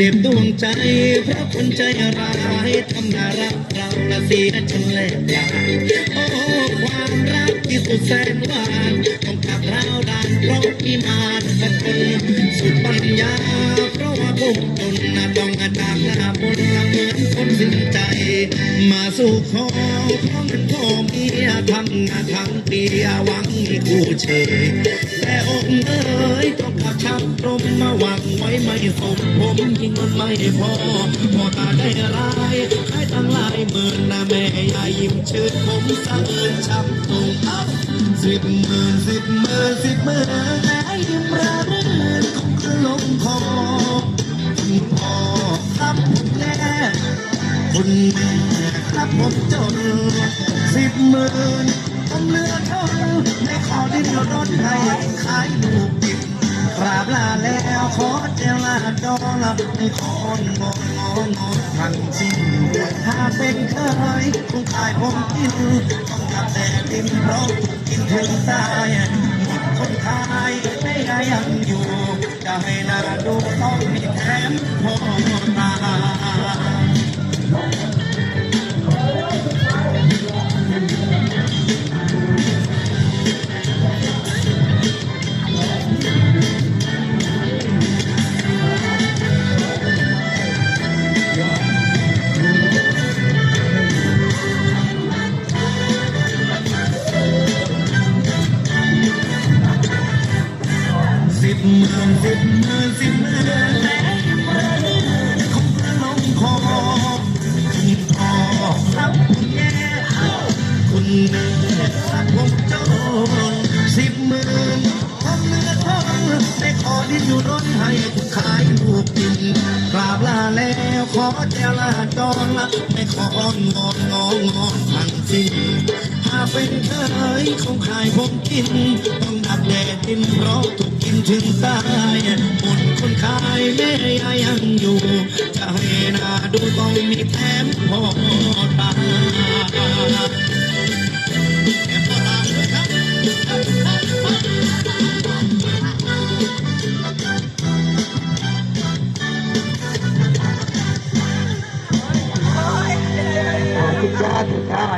เจ็บดวงใจเพราะคนใจร้ายทำน่ารักเราละเสียจนแหลกลาโอ้ความรักที่สุดแสนหวานต้องขับร้าดันเพราะอีมานสักคนสุดปัญญาเพราะว่าผมจนน่ะต้องอาจากห มาสู่ขอเพราะมันพ่อเมียทำงานทั้งปีหวังคู่เชยแต่องค์เอ๋ยต้องขับชับตรมมาหวังไว้ไม่สมผมยิ่งมันไม่พอพอตาได้ร้ายให้ตั้งหลายหมื่นนะแม่ยายยิ้มชื่นผมสะเอินช้ำตรงเอ้าสิบหมื่นสิบหมื่นสิบหมื่นแม่ยิ้มระรื่นคงคือลงคอคุณพ่อครับผมแย่คุณแม่ บจนสิบหมื่นผมเหลือเทนในขอดิ้นรนให้ขายลูกดิบกราบลาแล้วขอเจลาดอลับขอนงอนงอนงอนทั้งสิ้นถ้าเป็นเคยคงขายผมกินต้องกับแต่ดินเพราะถูกกินถึงตายคนขายไม่ได้ยังอยู่จะให้นาดูต้องมีแถมพอตา สิบหมื่นสิบหมื่นสิบหมื่นแต่คงจะลงคอคุณพ่อครับคุณแย่คุณแม่ครับผมจนสิบหมื่นผมเหลือทนได้ขอที่อยู่รถให้คุณขายลูกกินกราบลาแล้วขอแจวลาจรละไม่ของอนงอนงอนทั้งสิ้นถ้าเป็นเคยคงขายผมกินต้องดับแดดินเพราะถูกกินถึงตายหมดคนขายแม่ยายังอยู่ จะให้นาดูต้องมีแถ